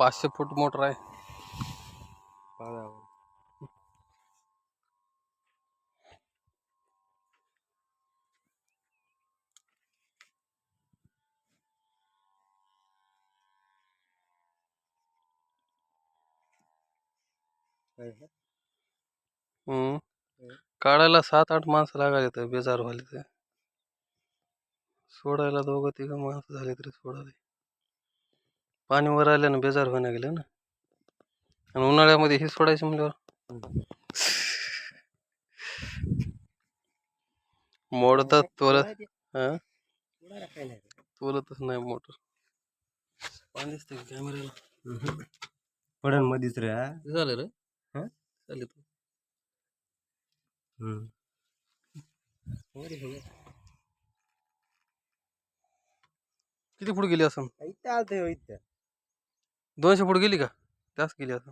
पाचशे फूट मोटर आहे. हम्म. काढायला सात आठ माणसं लागायला तर बेजार व्हायला ते. सोडायला दोघं तिघं माणसं झाले तरी सोडायला पाणी वर आल्यानं बेजार व्हायला गेलं ना. आणि उन्हाळ्यामध्ये हे सोडायचं म्हणल्यावर. मोडतात तोलत हा? तोलतच नाही मोटर. पाणी दिसतंय कॅमेऱ्याला? मधीच रे? झालं रे? हा? चालेल. किती फूट गेली असं इथं आलतंय हो इथं. दोनशे फूट गेली का त्याच गेली असं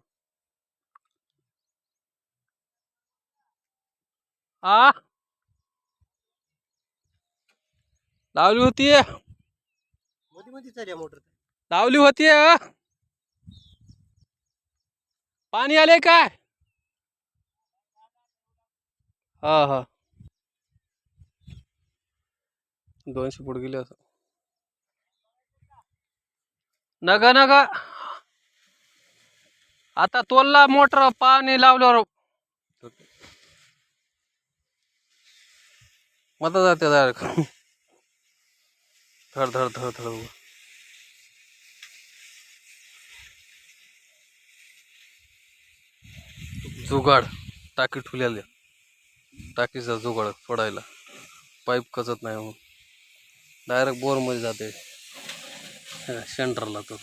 आ लावली होती मध्ये मध्ये चालल्या मोटर लावली होती पाणी आले काय हा हा। दोनशे फूट गेले असं नगा नगा। आता तोलला मोटर पाणी लावल्यावर मता जाते डायरेक्ट धड धड धड धड. जुगाड टाकी ठुल्याला टाकीचा जुगाड सोडायला. पाईप कचत नाही मग डायरेक्ट बोरमध्ये जाते. सेंटरला तर.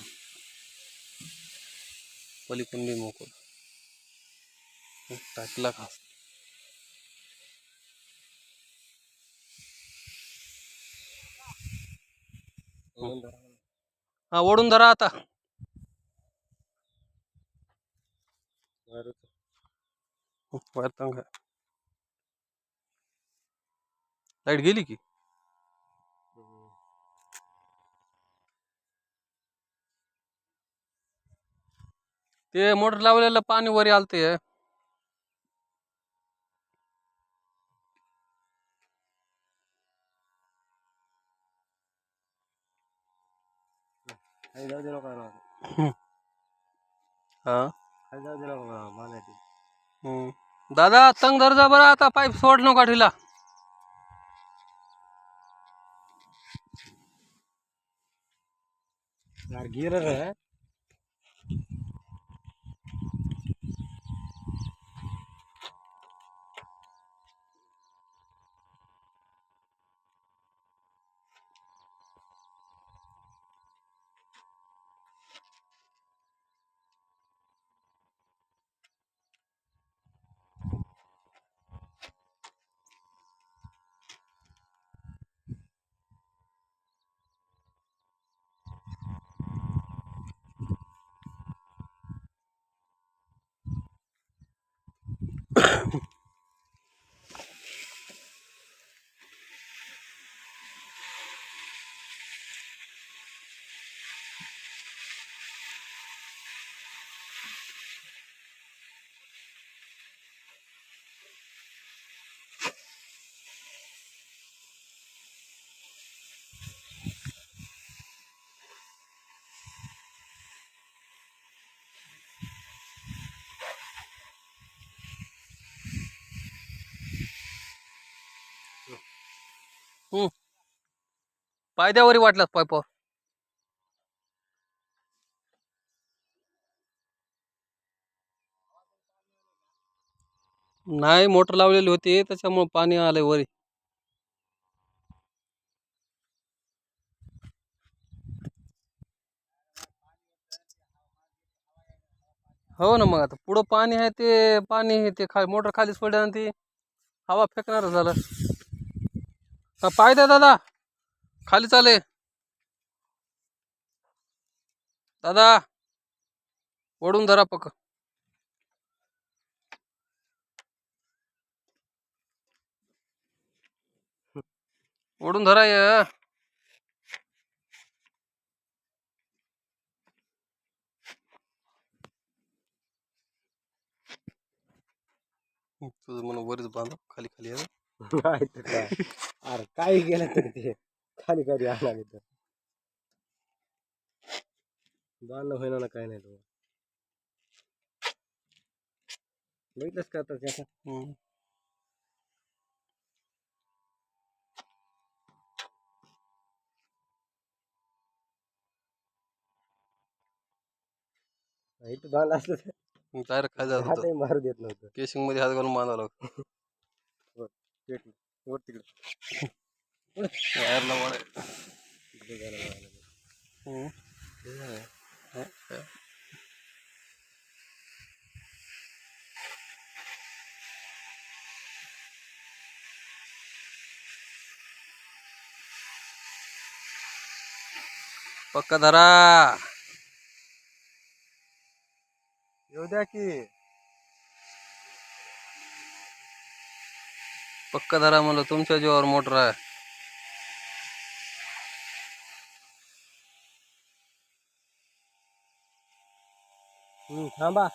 पलीकडून बी मोकळ टाकीला खास हा ओढून धरा आता. लाईट गेली की? ते मोटर लावलेलं पाणी वरी आलते हा. दादा तंग धर जा बरं आता पाईप सोड नको यार गिर रे पायद्यावरी वाटल्यात पाईपावर नाही मोटर लावलेली होती त्याच्यामुळे पाणी आलंय वरी. हो ना मग आता पुढं पाणी आहे ते पाणी ते खा मोटर खाली ना ती हवा फेकणार झालं. हा पाय द्या दादा. खाली चाले. दादा ओढून धरा पक ओढून धरा य तुझं म्हणून वरच बांधा. खाली खाली आहे नाही तर काय. अरे काही गेलं तरी ते. खाली खाली आणा तर. बांधणं होईना ना काय नाही तो बघितलंस का आता त्याचा. इथं बांधलं असलं तर मग डायरेक्ट खाली जात होतं. हातही मारू देत नव्हतं. केशिंगमध्ये हात घालून बांधावं लागतं वर तिकडे. वायरला वाढ. पक्का धरा. येऊ द्या की. पक्का धरा म्हणलं तुमच्या जीवावर मोटर आहे. थांबा.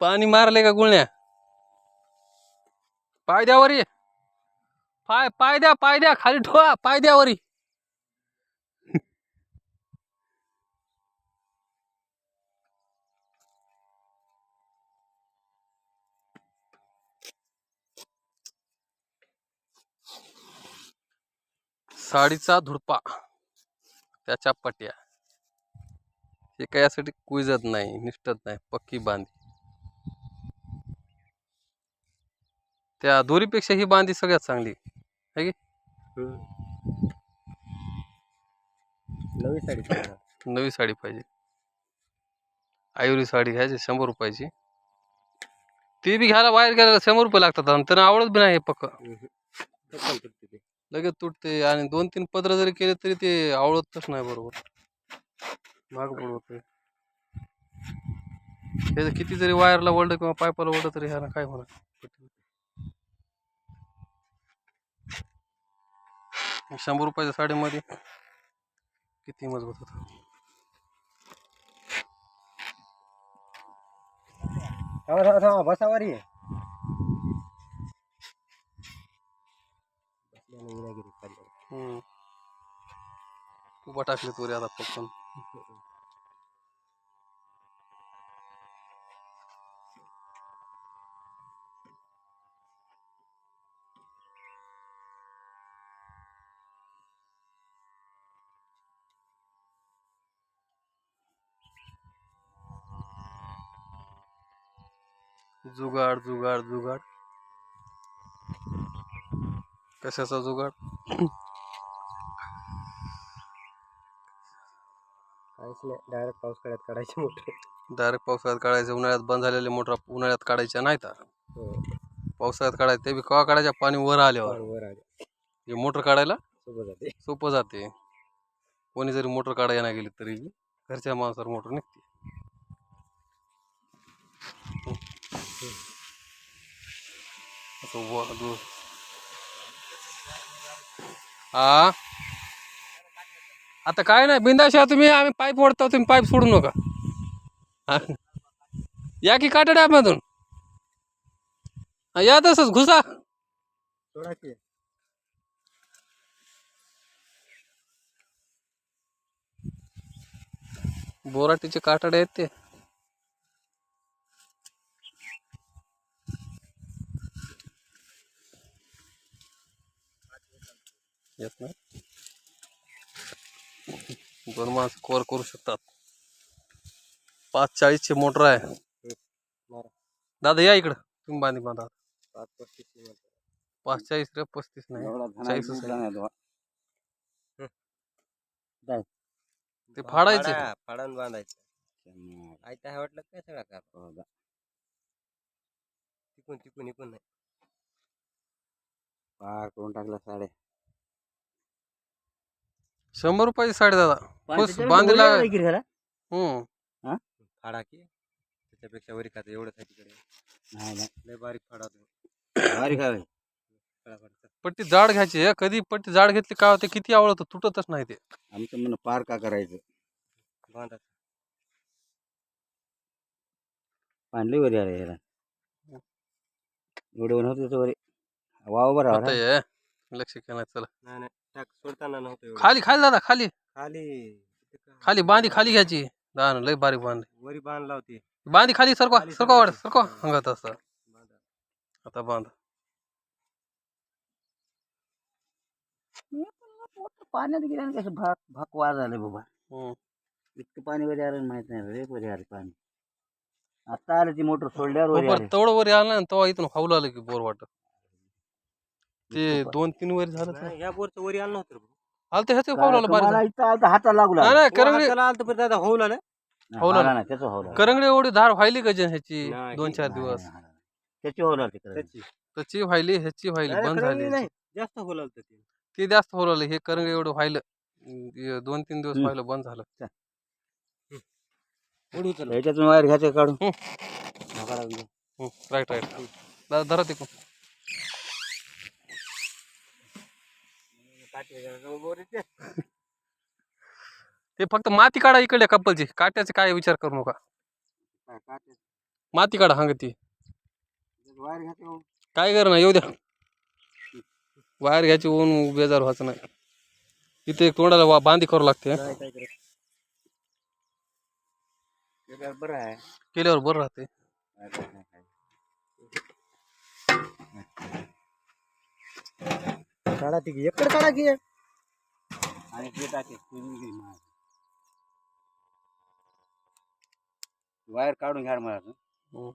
पाणी मारले का गुळण्या? पाय द्या वरी पाय पाय द्या पाय द्या खाली ठेवा पाय द्या साडीचा धुडपा. त्याच्या पट्या. हे काय यासाठी कुजत नाही निष्ठत नाही पक्की बांधी. त्या दोरीपेक्षा ही बांधी सगळ्यात चांगली. आहे की. नवी साडी पाहिजे. नवी साडी पाहिजे. आयुरी साडी घ्यायची शंभर रुपयाची. ती बी घ्यायला बाहेर गेल्याला शंभर रुपये लागतात आणि त्यांना आवडत बी नाही हे पक्क. लगेच तुटते आणि दोन तीन पत्र जरी केले तरी ते आवडतच नाही बरोबर. माग पडवत हे किती जरी वायरला ओढलं किंवा पायपाला ओढलं तरी ह्याला काय होणार शंभर रुपयाच्या साडीमध्ये किती मजबूत होतं. थांबा थांबा बसावारी उभा पटकन जुगाड जुगाड जुगाड। कशाचा जुगाड? काहीच नाही डायरेक्ट पाऊस काढ्यात काढायची मोठे डायरेक्ट पावसाळ्यात काढायचं उन्हाळ्यात बंद झालेले मोटर उन्हाळ्यात काढायच्या नाहीत हो. पावसाळ्यात काढायचं ते बी कवा काढायच्या पाणी वर आल्यावर. वर आले हे मोटर काढायला सोबत जाते. सोपं जाते. कोणी जरी मोटर काढायला नाही गेली तरी बी घरच्या माणसावर मोटर निघते. असं व- दु- हा? आता काय नाही बिंदाशा तुम्ही आम्ही पाईप ओढतो तुम्ही पाईप सोडू नका. या की काटा डॅममधून? हा, या तसंच घुसा. बोराटीचे काटाडे आहेत ते. येत नाही. दोन माणसं कव्हर करू शकतात. पाच चाळीसची मोटर आहे. दादा या इकडं. तुम्ही बांधी बांधा. पाच चाळीस रे पस्तीस नाही. चाळीसच. ते. फाडायचे. फाडा- फाडून बांधायचं. आयता हे वाटलं काय सगळा का तिकून तिकून इकून नाही. पार करून टाकला साडे. शंभर रुपयाची साडी दादा खुश बांधी लागा हम्म. फाडा की. त्याच्यापेक्षा वरी खाते एवढंच आहे तिकडे. नाही नाही. लय बारीक फाडा बारीक आहे. फाडा फाडा पट्टी जाड घ्यायची हं. कधी पट्टी जाड घेतली काय होते किती आवडतं? तुटतच नाही ते. आमचं म्हणणं पार का करायचं? बांधा. पाणी लई वर आलं याला. एवढं होतं त्याचं वरी. वाव बरं आता हे लक्ष केलं चला. नाही नाही. टाक सोडताना नव्हतं एवढं. खाली खाली दादा खाली. खाली. का- खाली बांधी खाली घ्यायची. दादा लय बारीक बांध वरी बांधला होती. बांधी खाली सरकवा खाली सरकवा वाढ सरकवायची. असं बांधा. आता बांध. पाण्यात गेल्यानं कसं भाग भाग वार झालं बाबा. हम्म. इतकं पाणी वरी आलं माहीत नाही रे वरी आलं पाणी. आता आलं ती मोटर सोडल्यावर वरी आलं. तेवढं वरी आलं ना तेव्हा इथून हावलं आलं की बोर वाटत. ते दोन तीन वरी झालं नाही, या बोरचं वरी आलं नव्हतं रे भाऊ. आलं तर ह्याचं तुम्हाला बारीक इथं आलं तर हाताला लागू नाही लागलं. नाही हो, करंगडी हाताला आलं पण दादा होऊ लागलं. हौला हौला नाही त्याचं हौला करंगडी एवढी धार व्हायली का जे ह्याची? नाही, दोन चार नाही, दिवस. नाही, नाही. त्याची त्याची. त्याची व्हायली ह्याची व्हायली नाही, बंद करंगडी झाली नाही. जास्त होऊ लागलं ते. ते जास्त होलं हे करंगडी एवढं व्हायलं. अं, दोन तीन दिवस हम्म. व्हायलं बंद झालं. उडू चल. ह्याच्यातून वायर घ्यायचं काढून. हम्म. नका लागू. दे. Right right. दादा धरा तिकून ते. फक्त माती काढा इकडे कपलची. काट्याचे काय विचार करू नका. काय काढते? माती काढा हंगती त्याच्यात वायर घ्यायचं काय कर ना येऊ द्या. वायर घ्यायची ऊन बेजार व्हायचं नाही. इथे एक तोंडाला वा बांधी करावं लागते हं. काय काय करायचं? ते काय बरं आहे. केल्यावर बरं राहते. काय काय काय काय. काढा ती एकडे काढा की आणि ते टाके. वायर काढून घ्या मला हम्म.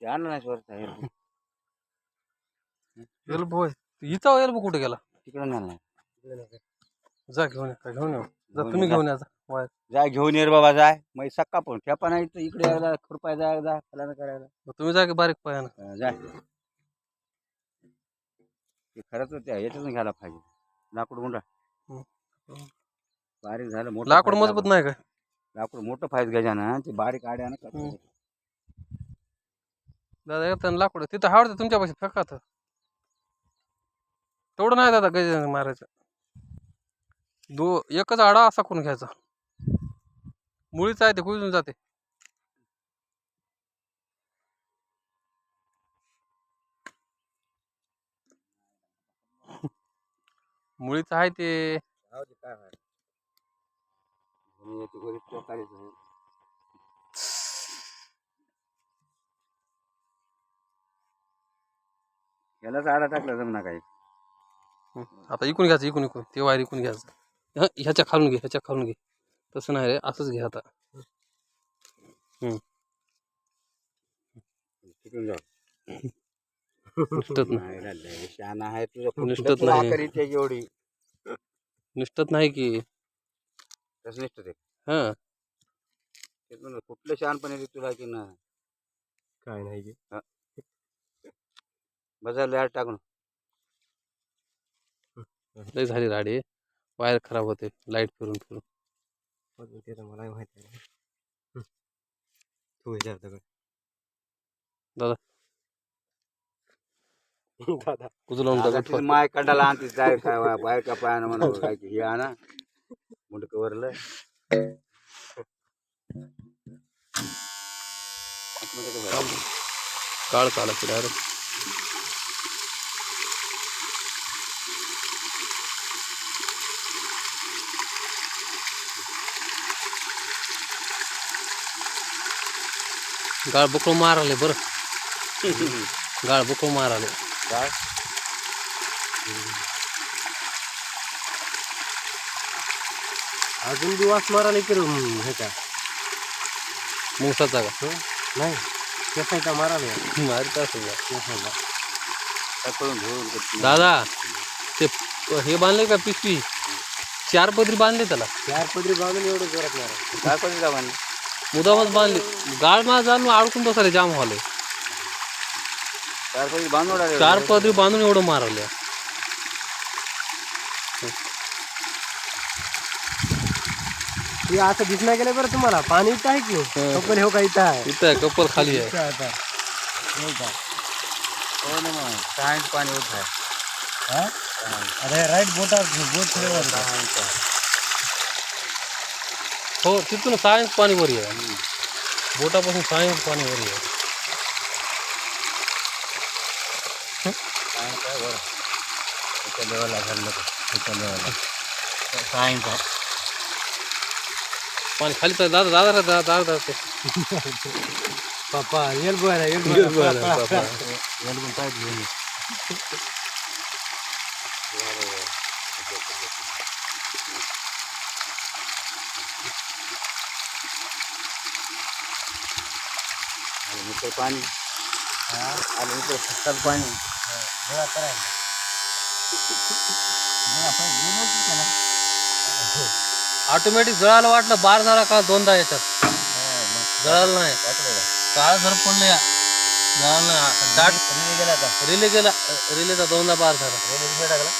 ते आणलं नाही स्वतः एल्बो होय हिचा एल्बो कुठे गेला तिकडं नाही. जा घेऊन या घेऊन या जा तुम्ही. घेऊन या जा. वायर जाय घेऊन ये रे बाबा जाय मग सक्का पण ठेपा नाही तर इकडे यायला खुरपाय जाय जा फलाना करायला. मग तुम्ही जा की बारीक पायानं. अं, जाय ते खरंच त्या याच्यातून घ्यायला पाहिजे. लाकूड गुंडा. हम्म. बारीक झालं मोठं लाकूड फायदा मजबूत नाही काय लाकूड मोठं फायदा घ्यायच्या ना ते बारीक आड्या ना. दादा येतं लाकूड तिथं हावडतं तुमच्या पैसे फेकात तेवढं नाही दादा गज मारायचं. दो एकच आडा असा करून घ्यायचा? मुळीच आहे ते कुजून जाते. मुळीच आहे ते. यालाच आडा टाकला जमना काही. आता इकून घ्यायचं इकून इकून. ते वायर इकून घ्यायचं. ह्याच्या खालून घे ह्याच्या खालून घे. तसं नाही रे असंच घे आता. निष्ठत नाही. आहे तुझं. निष्ठत कुठलं नाही. आहे एवढी. निष्ठत नाही की. कसं निष्ठ ते हां. तेच म्हणलं, कुठलं शहाणपण आहे रे तुला की ना काय नाही की. बजारला आड टाकून. लय झाली राडी. वायर खराब होते लाइट फिरून फिरून. अजून ते तर मलाही माहिती आहे. हं. तू विचार दगड दादा. दादा. तिथं माय कंडाला आणते जाय काय वा- बाहेर का पायानं म्हणा काय की हे आणा. मुंडक वरलं. काळ चालायची डायरेक्ट गाळ बकळू माराले बरं. गाळ बकळू माराले. काय अजून बी वास मारायला इकडे हं, ह्याचा मुंगसाचा का? हं? नाही. केसायचा मारायला मारित असेल. दादा ते हे बांधले का पिशवी? चार पदरी बांधले त्याला. चार पदरी बांधून एवढं जोरात मारा. काय करून जा म्हणलं मुदामच बांधले गाळ मा जाऊन अडकून बसाले जाम व्हाले चार पैसे बांधून उडाले. चार पदरी बांधून एवढं मारले हे असं दिसणार गेलं बरं तुम्हाला पाणी इथं आहे की हं. कपल हो का इथं आहे इथं आहे, कप्पल खाली आहे इथं आहे आता. हो का? हो ना मग पाणी होत आहे हा? अरे राईट बोटा बोट वर. हो तिथून सायन्स पाणी वरी आहे बोटापासून सायन्स पाणी वरी आहे काय काय बरं. त्याच्या लेवलला घडलं तर त्याच्या लेवलला सायन्स आहे पाणी खाली तर दादा दादा दादा दादा दादा पप्पा येल बोला येल येल बोला बोला, पप्पा. पप्पा. एलबून मित्र पाणी. आलं मित्र सत्तर पाणी. गोळा करायला. गोळा पाहिजे, घेऊनच की त्याला. ऑटोमॅटिक जळायला वाटलं बार झाला का दोनदा याच्यात हा, जळालं नाही? काळ झर पडलं या जळालं नाही. दाट रिली गेला का रिले गेला रिलेचा दोनदा बार झाला. रिली दुसरा टाकला?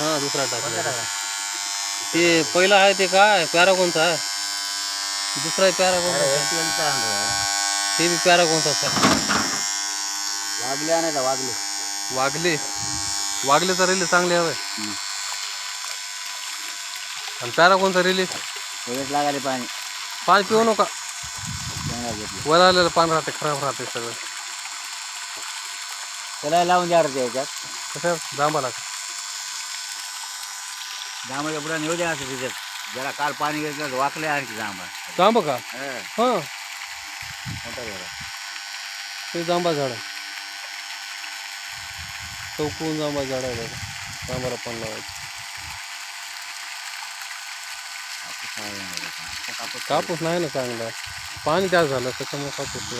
हा दुसरा टाकला. ते पहिला आहे ते काय पॅरागोनचा आहे. दुसरा आहे. ते बी पॅरागोनचाच आहे वागले आणायचा वागले. वागले? वागलेचा रिले चांगले हवे. आणि पॅरागोनचा रिले? तेवढेच लागाले पाणी. पाणी पिऊ नका. चांगला घेतलं वर आलेलं पाणी राहते खराब राहते सगळं. त्याला लावून द्या रे कसं? जांबा लागतं. जांबाच्या पुढे नेऊ द्या असं त्याच्यात जरा काल पाणी घेतलं वाकले आणखी जांबा जांब का? हां. मोठा जरा ते जांबा झाड आहे. चौकून जांबा झाड आहे बघा. जांबाला पण लावायचं. कापूस नाही ना चांगला. पाणी जास्त झालं त्याच्यामुळे कापूस.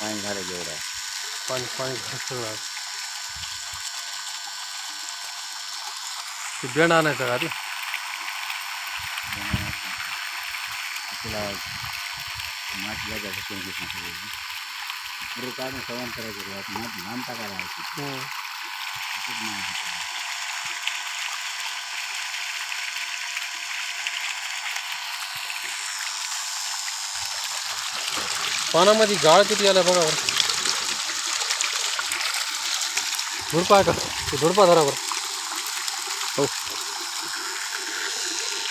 पाणी झालं जेवढं. पाणी पाणी जास्त झालं ते बेंड आणायचं का पुढे काढून करायचं माती लांब टाकायला होत. पानामध्ये गाळ किती आला बघा बरं. धुडपा आहे का? ते धुडपा धरा बरं.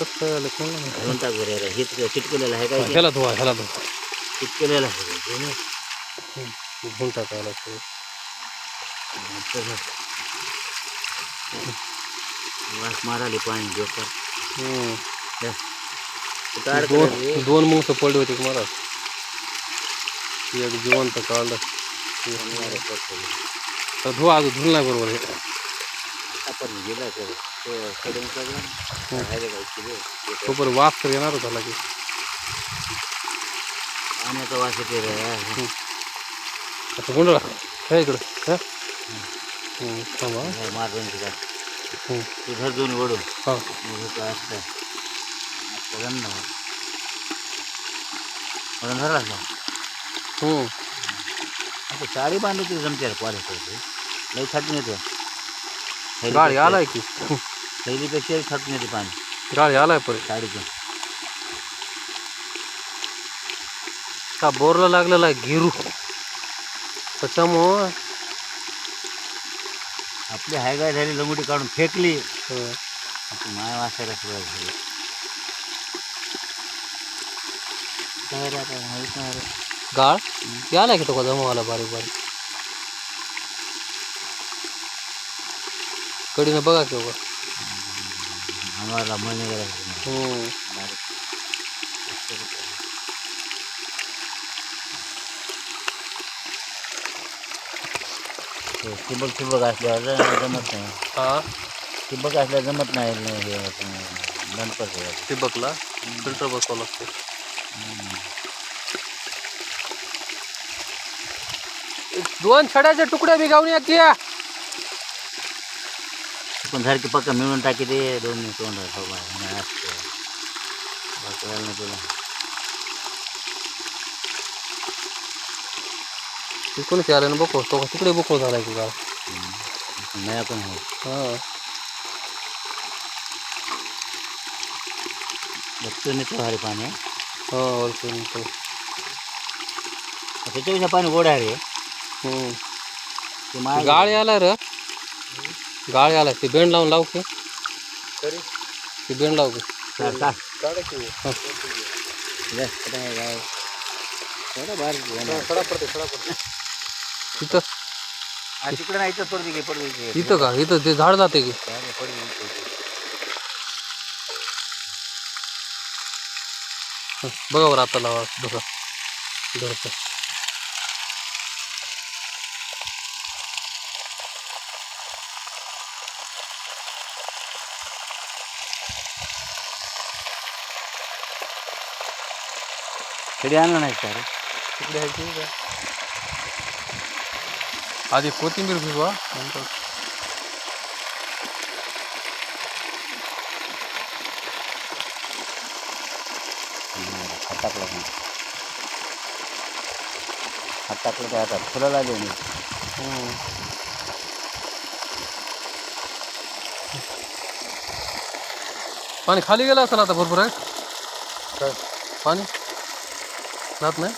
कसं टाक बरं. हे चिटकलेलं आहे काय? ह्याला धुवा ह्याला धुवा चिटकलेलं आहे. धुवून लागतं. वास माराले पाणी. दोन मुंगस पडले होते मला एक जिवंत. तर धुवा अजून धुल नाही बरोबर हे आपण गेला काय किलो ते तोपर्यंत वास तर येणारच झाला की. पाण्याचा वास येते रे. असं गुंडळा हे इकडं. हे. थांबा. हे मारून तिला हम्म, तू धर दोन हा. तो असतं म्हणून का. आता साडी बांधली जमते पाणी पडते लई थाटून येते. गाडी आलाय की. थैलीपेक्षा थाटून येते पाणी गाडी आलाय परत साडीचं का बोरला लागलेला आहे गिरू। त्याच्यामुळं आपली हाय गाय झाली लंगोटी काढून फेकली हं, आता माय वासायला सुरुवात झाली काय रे आता माहीत नाही रे गाळ यालाय की तो जमावाला बारीक बारीक कडीनं बघा की बघा आम्हाला महिने. ठिबक ठिबक असल्यावर जमत नाही हा ठिबक असल्यावर जमत नाही हे करतो ठिबकला फिल्टर बसवावं लागते दोन छड्याच्या तुकड्या बी गावून या पण सारखी पक्का मिळून टाकी दे दोन तोंड बाय नाही असतं झालं नाही तुला. तिकडूनच आलं ना बघू. तो तिकडे बघू झालाय की हम्म. नाही पण हो. बघतो नाही तो भारी पाणी. हो वरतून तो. त्याच्यापेक्षा पाणी गोड आहे रे. ते गाळी आला र. गाळी आला ते बेंड लावून लाव की तरी ते बेंड लाव की चार तास काढायची ले, कुठं आहे गाय? थोडं बारीक आहे ना. सडा पडते सडा पडते। तिथं आ, तिकडं नाही इथं पडते की पडते की. इथं का इथं ते झाड जाते की गाडी पडते इथं. हं, बघा बरं आता लावा बघा धरतं कधी आणलं नाही का रे? तिकडे आहे की काय? आधी कोथिंबीर भिजवा नंतर हात टाकलं पण हात टाकलं त्या हातात फुलं लागली नाही हम्म. पाणी खाली गेलं असेल आता भरपूर आहे. काय? पाणी? जात नाही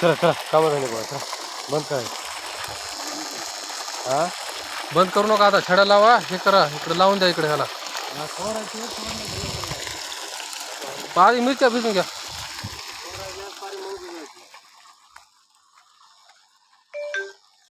चला चला कामं झाले बघा चला बंद काय हा. बंद करू नका आता. छड्या लावा. हे करा. इकडे लावून द्या इकडे ह्याला. पाणी मिरच्या भिजून घ्या.